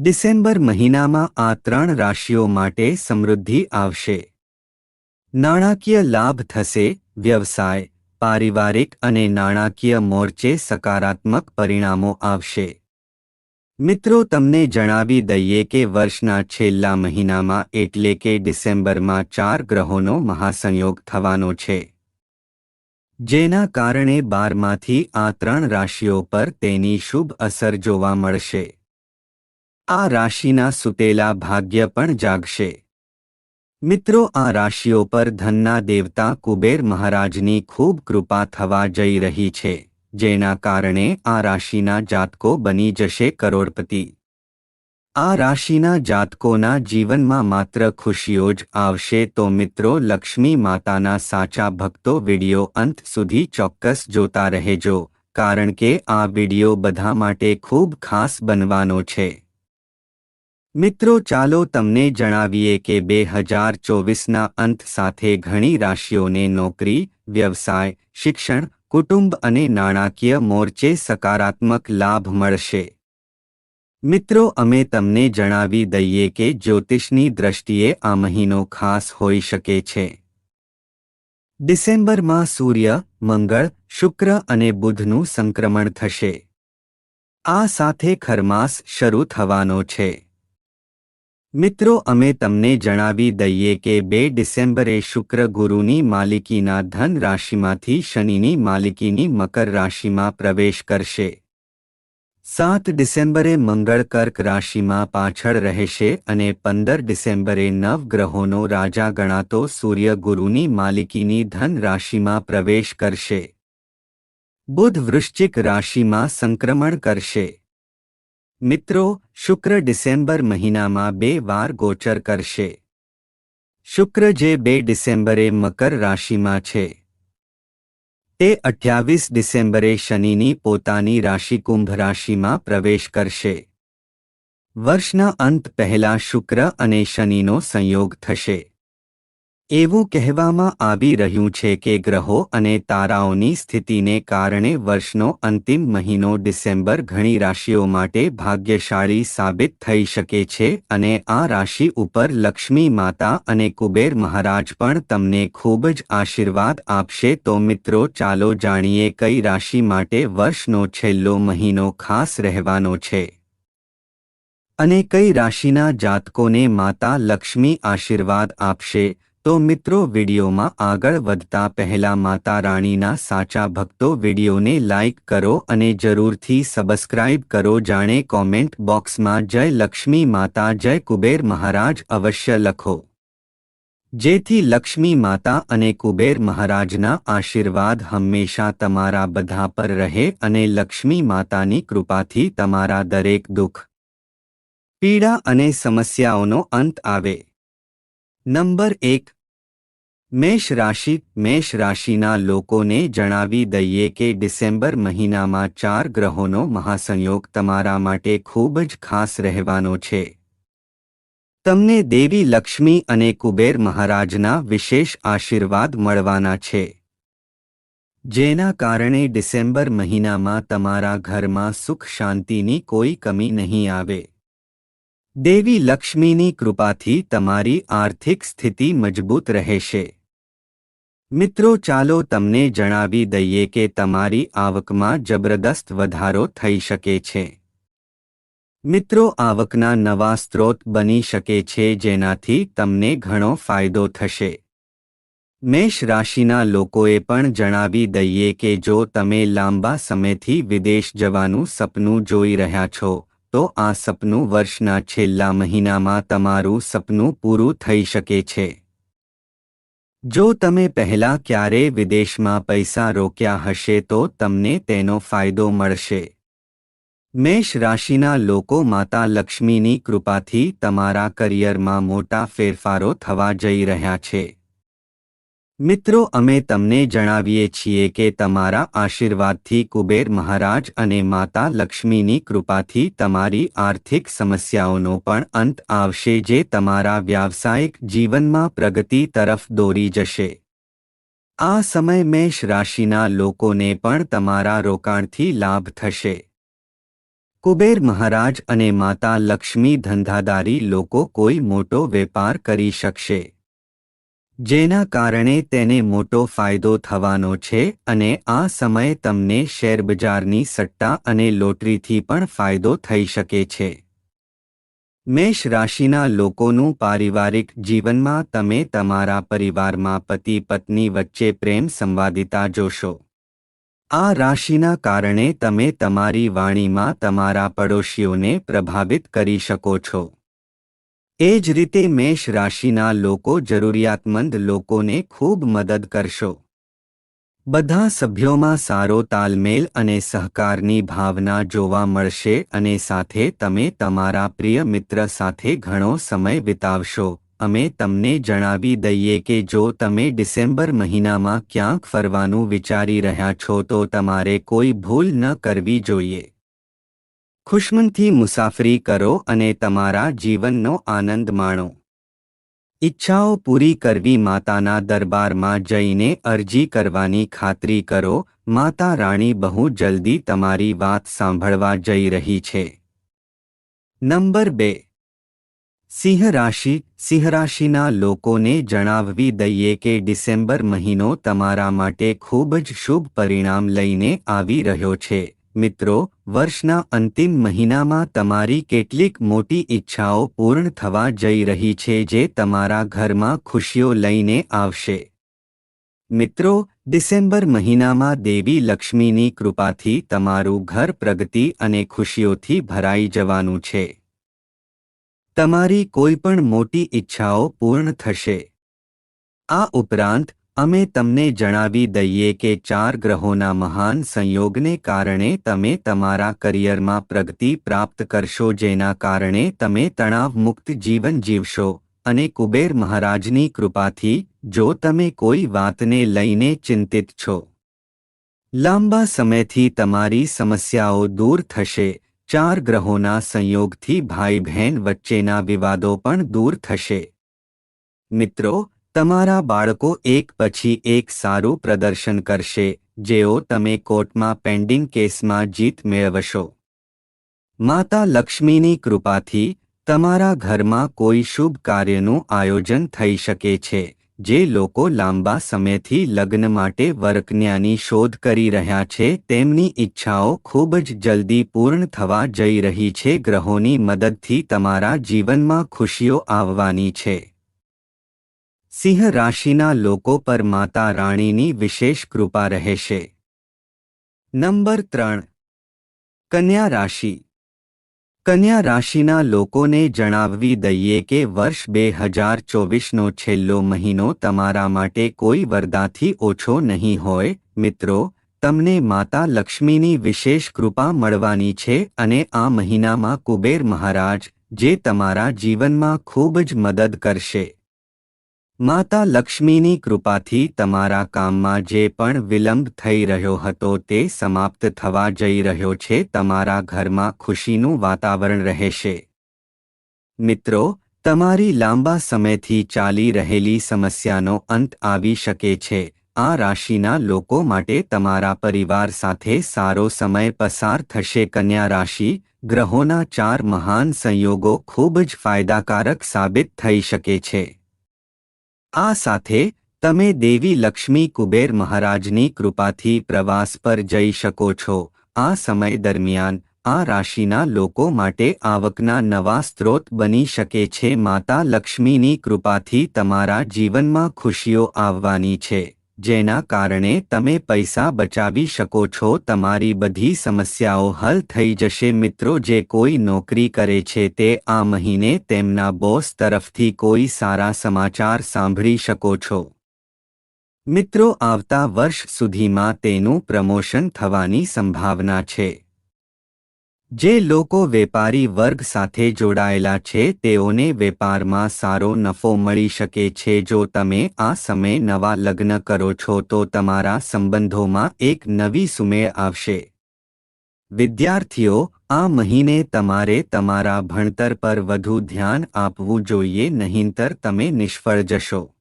December મહિનામાં આ ત્રણ રાશિઓ માટે સમૃદ્ધિ આવશે. નાણાકીય લાભ થશે, વ્યવસાય, પારિવારિક અને નાણાકીય મોરચે સકારાત્મક પરિણામો આવશે. મિત્રો, તમને જણાવી દઈએ કે વર્ષના છેલ્લા મહિનામાં એટલે કે ડિસેમ્બરમાં ચાર ગ્રહોનો મહાસંયોગ થવાનો છે. જેના કારણે બારમાંથી આ ત્રણ રાશિઓ પર તેની શુભ અસર જોવા મળશે. આ રાશિના સુતેલા ભાગ્ય પણ જાગશે. મિત્રો, આ રાશિઓ પર ધનના દેવતા કુબેર મહારાજની ખૂબ કૃપા થવા જઈ રહી છે, જેના કારણે આ રાશિના જાતકો બની જશે કરોડપતિ. આ રાશિના જાતકોના જીવનમાં માત્ર ખુશીઓ જ આવશે તો મિત્રો, લક્ષ્મી માતાના સાચા ભક્તો વિડિયો અંત સુધી ચોક્કસ જોતા રહેજો, કારણ કે આ વિડિયો બધા માટે ખૂબ ખાસ બનવાનો છે. મિત્રો ચાલો તમને જણાવીએ કે બે હજાર ચોવીસના અંત સાથે ઘણી રાશિઓને નોકરી, વ્યવસાય, શિક્ષણ, કુટુંબ અને નાણાકીય મોરચે સકારાત્મક લાભ મળશે. મિત્રો અમે તમને જણાવી દઈએ કે જ્યોતિષની દ્રષ્ટિએ આ મહિનો ખાસ હોઈ શકે છે. ડિસેમ્બરમાં સૂર્ય, મંગળ, શુક્ર અને બુધનું સંક્રમણ થશે. આ સાથે ખરમાસ શરૂ થવાનો છે. મિત્રો, અમે તમને જણાવી દઈએ કે બે ડિસેમ્બરે શુક્ર ગુરુની માલિકીના ધન રાશિમાંથી શનિની માલિકીની મકર રાશિમાં પ્રવેશ કરશે. સાત ડિસેમ્બરે મંગળ કર્ક રાશિમાં પાછળ રહેશે અને પંદર ડિસેમ્બરે નવ ગ્રહોનો રાજા ગણાતો સૂર્ય ગુરુની માલિકીની ધન રાશિમાં પ્રવેશ કરશે. બુધ વૃશ્ચિક રાશિમાં સંક્રમણ કરશે. મિત્રો, શુક્ર ડિસેમ્બર મહિનામાં બે વાર ગોચર કરશે. શુક્ર જે બે ડિસેમ્બરે મકર રાશિમાં છે. તે અઠ્યાવીસ ડિસેમ્બરે શનિની પોતાની રાશિ કુંભ રાશિમાં પ્રવેશ કરશે. વર્ષના અંત પહેલા શુક્ર અને શનિનો સંયોગ થશે. એવું કહેવામાં આવી રહ્યું છે કે ગ્રહો અને તારાઓની સ્થિતિને કારણે વર્ષનો અંતિમ મહિનો ડિસેમ્બર ઘણી રાશિઓ માટે ભાગ્યશાળી સાબિત થઈ શકે છે અને આ રાશિ ઉપર લક્ષ્મી માતા અને કુબેર મહારાજ પણ તમને ખૂબ જ આશીર્વાદ આપશે. તો મિત્રો, ચાલો જાણીએ કઈ રાશિ માટે વર્ષનો છેલ્લો મહિનો ખાસ રહેવાનો છે. અને કઈ રાશિના જાતકોને માતા લક્ષ્મી આશીર્વાદ આપશે? તો મિત્રો વિડીયોમાં આગળ વધતા પહેલા માતા રાણીના સાચા ભક્તો વિડીયોને લાઇક કરો અને જરૂરથી સબસ્ક્રાઇબ કરો. જાણે કોમેન્ટ બોક્સમાં જય લક્ષ્મી માતા, જય કુબેર મહારાજ અવશ્ય લખો. જેથી લક્ષ્મી માતા અને કુબેર મહારાજના આશીર્વાદ હંમેશા તમારા બધા પર રહે અને લક્ષ્મી માતાની કૃપાથી તમારા દરેક દુઃખ, પીડા અને સમસ્યાઓનો અંત આવે. નંબર એક મેષ રાશિ, મેષ રાશિના લોકોને જણાવી દઈએ કે ડિસેમ્બર મહિનામાં ચાર ગ્રહોનો મહાસંયોગ તમારા માટે ખૂબ જ ખાસ રહેવાનો છે. તમને દેવી લક્ષ્મી અને કુબેર મહારાજના વિશેષ આશીર્વાદ મળવાના છે. જેના કારણે ડિસેમ્બર મહિનામાં તમારા ઘરમાં સુખ શાંતિની કોઈ કમી નહીં આવે. દેવી લક્ષ્મીની કૃપાથી તમારી આર્થિક સ્થિતિ મજબૂત રહેશે. મિત્રો, ચાલો તમને જણાવી દઈએ કે તમારી આવકમાં જબરદસ્ત વધારો થઈ શકે છે. મિત્રો, આવકના નવા સ્ત્રોત બની શકે છે જેનાથી તમને ઘણો ફાયદો થશે. મેષ રાશિના લોકોએ પણ જણાવી દઈએ કે જો તમે લાંબા સમયથી વિદેશ જવાનું સપનું જોઈ રહ્યા છો, તો આ સપનું વર્ષના છેલ્લા મહિનામાં તમારું સપનું પૂરું થઈ શકે છે. જો તમે પહેલા ક્યારે વિદેશમાં પૈસા રોક્યા હશે તો તમને તેનો ફાયદો મળશે. મેષ રાશિના લોકો માતા લક્ષ્મીની કૃપાથી તમારા કરિયરમાં મોટા ફેરફારો થવા જઈ રહ્યા છે. મિત્રો, અમે તમને જણાવીએ છીએ કે તમારા આશીર્વાદથી કુબેર મહારાજ અને માતા લક્ષ્મીની કૃપાથી તમારી આર્થિક સમસ્યાઓનો પણ અંત આવશે જે તમારા વ્યાવસાયિક જીવનમાં પ્રગતિ તરફ દોરી જશે. આ સમય મેષ રાશિના લોકોને પણ તમારા રોકાણથી લાભ થશે. કુબેર મહારાજ અને માતા લક્ષ્મી ધંધાદારી લોકો કોઈ મોટો વેપાર કરી શકશે. જેના કારણે તેને મોટો ફાયદો થવાનો છે અને આ સમયે તમને શેરબજારની સટ્ટા અને લોટરીથી પણ ફાયદો થઈ શકે છે. મેષ રાશિના લોકોનું પારિવારિક જીવનમાં તમે તમારા પરિવારમાં પતિ પત્ની વચ્ચે પ્રેમ સંવાદિતા જોશો. આ રાશિના કારણે તમે તમારી વાણીમાં તમારા પડોશીઓને પ્રભાવિત કરી શકો છો. એ જ રીતે મેષ રાશિના લોકો જરૂરિયાતમંદ લોકોને ખૂબ મદદ કરશો. બધા સભ્યોમાં સારો તાલમેલ અને સહકારની ભાવના જોવા મળશે અને સાથે તમે તમારા પ્રિય મિત્ર સાથે ઘણો સમય વિતાવશો. અમે તમને જણાવી દઈએ કે જો તમે ડિસેમ્બર મહિનામાં ક્યાંક ફરવાનું વિચારી રહ્યા છો તો તમારે કોઈ ભૂલ ન કરવી જોઈએ. ખુશમનથી મુસાફરી કરો અને તમારા જીવનનો આનંદ માણો. ઈચ્છાઓ પૂરી કરવી માતાના દરબારમાં જઈને અરજી કરવાની ખાતરી કરો, માતા રાણી બહુ જલ્દી તમારી વાત સાંભળવા જઈ રહી છે. નંબર બે. સિંહ રાશિ. સિંહ રાશિના લોકોને જણાવવી દઈએ કે ડિસેમ્બર મહિનો તમારા માટે ખૂબ જ શુભ પરિણામ લઈને આવી રહ્યો છે. મિત્રો વર્ષના અંતિમ મહિનામાં તમારી કેટલીક મોટી ઈચ્છાઓ પૂર્ણ થવા જઈ રહી છે જે તમારા ઘરમાં ખુશીઓ લઈને આવશે. મિત્રો, ડિસેમ્બર મહિનામાં દેવી લક્ષ્મીની કૃપાથી તમારું ઘર પ્રગતિ અને ખુશીઓથી ભરાઈ જવાનું છે. તમારી કોઈપણ મોટી ઈચ્છાઓ પૂર્ણ થશે. આ ઉપરાંત અમે તમને જણાવી દઈએ કે ચાર ગ્રહોના મહાન સંયોગને કારણે તમે તમારા કરિયરમાં પ્રગતિ પ્રાપ્ત કરશો, જેના કારણે તમે તણાવમુક્ત જીવન જીવશો. અને કુબેર મહારાજની કૃપાથી, જો તમે કોઈ વાતને લઈને ચિંતિત છો. લાંબા સમયથી તમારી સમસ્યાઓ દૂર થશે. ચાર ગ્રહોના સંયોગથી ભાઈ બહેન વચ્ચેના વિવાદો પણ દૂર થશે. મિત્રો તમારા બાળકો એક પછી એક સારું પ્રદર્શન કરશે, જેઓ તમે કોર્ટમાં પેન્ડિંગ કેસમાં જીત મેળવશો. માતા લક્ષ્મીની કૃપાથી, તમારા ઘરમાં કોઈ શુભ કાર્યનું આયોજન થઈ શકે છે, જે લોકો લાંબા સમયથી લગ્ન માટે વર્કન્યાની શોધ કરી રહ્યા છે, તેમની ઈચ્છાઓ ખૂબ જ જલ્દી પૂર્ણ થવા જઈ રહી છે, ગ્રહોની મદદથી તમારા જીવનમાં ખુશીઓ આવવાની છે. સિંહ રાશિના લોકો પર માતા રાણીની વિશેષ કૃપા રહેશે નંબર ત્રણ. કન્યા રાશિ. કન્યા રાશિના લોકોને જણાવવી દઈએ કે વર્ષ બે હજાર ચોવીસનો છેલ્લો મહિનો તમારા માટે કોઈ વરદાથી ઓછો નહીં હોય. મિત્રો, તમને માતા લક્ષ્મીની વિશેષ કૃપા મળવાની છે અને આ મહિનામાં કુબેર મહારાજ, જે તમારા જીવનમાં ખૂબ જ મદદ કરશે. માતા લક્ષ્મીની કૃપાથી તમારા કામમાં જે પણ વિલંબ થઈ રહ્યો હતો તે સમાપ્ત થવા જઈ રહ્યો છે, તમારા ઘરમાં ખુશીનું વાતાવરણ રહેશે. મિત્રો, તમારી લાંબા સમયથી ચાલી રહેલી સમસ્યાનો અંત આવી શકે છે. આ રાશિના લોકો માટે તમારા પરિવાર સાથે સારો સમય પસાર થશે. કન્યા રાશિ, ગ્રહોના ચાર મહાન સંયોગો ખૂબ જ ફાયદાકારક સાબિત થઈ શકે છે. આ સાથે, તમે દેવી લક્ષ્મી કુબેર મહારાજની કૃપાથી પ્રવાસ પર જઈ શકો છો. આ સમય દરમિયાન, આ રાશિના લોકો માટે આવકના નવા સ્ત્રોત બની શકે છે. માતા લક્ષ્મીની કૃપાથી તમારા જીવનમાં ખુશીઓ આવવાની છે. જેના કારણે તમે પૈસા બચાવી શકો છો. તમારી બધી સમસ્યાઓ હલ થઈ જશે. મિત્રો, જે કોઈ નોકરી કરે છે તે આ મહિને તેમના બોસ તરફથી કોઈ સારા સમાચાર સાંભળી શકો છો. મિત્રો, આવતા વર્ષ સુધીમાં તેનું પ્રમોશન થવાની સંભાવના છે. જે લોકો વેપારી વર્ગ સાથે જોડાયેલા છે, તેઓને વેપારમાં સારો નફો મળી શકે છે. જો તમે આ સમયે નવા લગ્ન કરો છો, તો તમારા સંબંધોમાં એક નવી સુમેળ આવશે. વિદ્યાર્થીઓ, આ મહિને તમારે તમારા ભણતર પર વધુ ધ્યાન આપવું જોઈએ, નહીંતર તમે નિષ્ફળ જશો.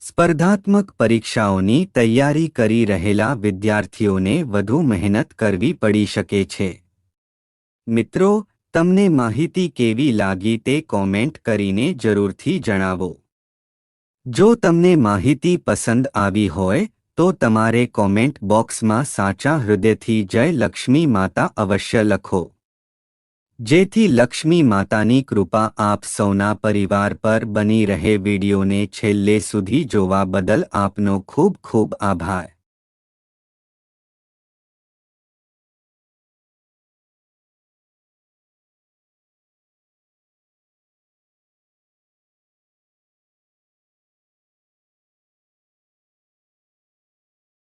સ્પર્ધાત્મક પરીક્ષાઓની તૈયારી કરી રહેલા વિદ્યાર્થીઓને વધુ મહેનત કરવી પડી શકે છે. મિત્રો, તમને માહિતી કેવી લાગી તે કોમેન્ટ કરીને જરૂરથી જણાવો. જો તમને માહિતી પસંદ આવી હોય, તો તમારે કોમેન્ટ બોક્સમાં સાચા હૃદયથી જય લક્ષ્મી માતા અવશ્ય લખો. જેથી લક્ષ્મી માતાની કૃપા આપ સૌના પરિવાર પર બની રહે. વિડીયોને છેલ્લે સુધી જોવા બદલ આપનો ખૂબ ખૂબ આભાર.